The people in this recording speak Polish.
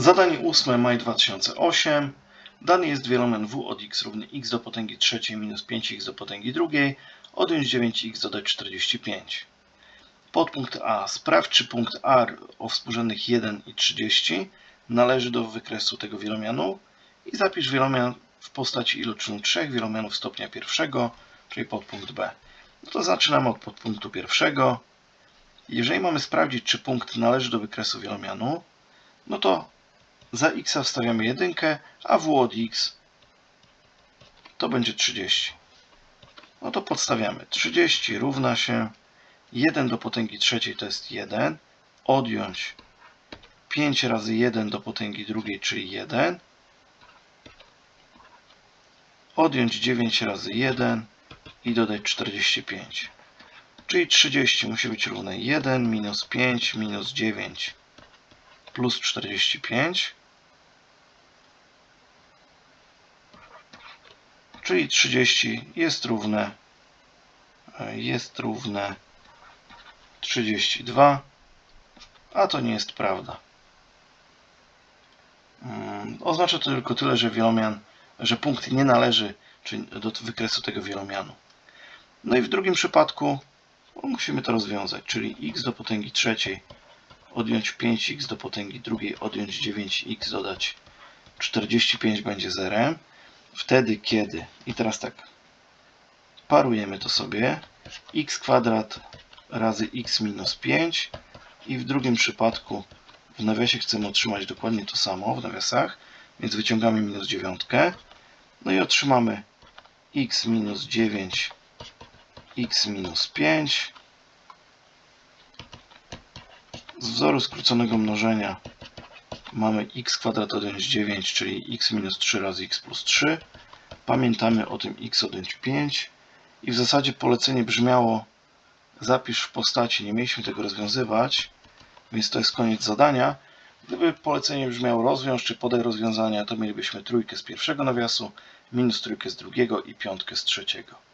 Zadanie ósme, maj 2008. Dany jest wielomian w od x równy x do potęgi trzeciej minus 5x do potęgi drugiej. Odjąć 9x, dodać 45. Podpunkt A. Sprawdź, czy punkt A o współrzędnych 1 i 30 należy do wykresu tego wielomianu i zapisz wielomian w postaci iloczynu trzech wielomianów stopnia pierwszego, czyli podpunkt B. No to zaczynamy od podpunktu pierwszego. Jeżeli mamy sprawdzić, czy punkt należy do wykresu wielomianu, no to za x wstawiamy jedynkę, a w od x to będzie 30. No to podstawiamy. 30 równa się 1 do potęgi trzeciej to jest 1, odjąć 5 razy 1 do potęgi drugiej, czyli 1, odjąć 9 razy 1 i dodać 45. Czyli 30 musi być równe 1 minus 5 minus 9 plus 45. Czyli 30 jest równe jest równe 32, a to nie jest prawda. Mm, Oznacza to tylko tyle, że wielomian, że punkt nie należy do wykresu tego wielomianu. No i w drugim przypadku no, musimy to rozwiązać, czyli x do potęgi trzeciej odjąć 5x do potęgi drugiej, odjąć 9x, dodać 45 będzie zerem. Wtedy, kiedy, i teraz tak, parujemy to sobie, x kwadrat razy x minus 5 i w drugim przypadku w nawiasie chcemy otrzymać dokładnie to samo w nawiasach, więc wyciągamy minus 9, no i otrzymamy x minus 9, x minus 5. Z wzoru skróconego mnożenia mamy x kwadrat odjąć 9, czyli x minus 3 razy x plus 3. Pamiętamy o tym x odjąć 5 i w zasadzie polecenie brzmiało zapisz w postaci, nie mieliśmy tego rozwiązywać, więc to jest koniec zadania. Gdyby polecenie brzmiało rozwiąż czy podaj rozwiązania, to mielibyśmy trójkę z pierwszego nawiasu, minus trójkę z drugiego i piątkę z trzeciego.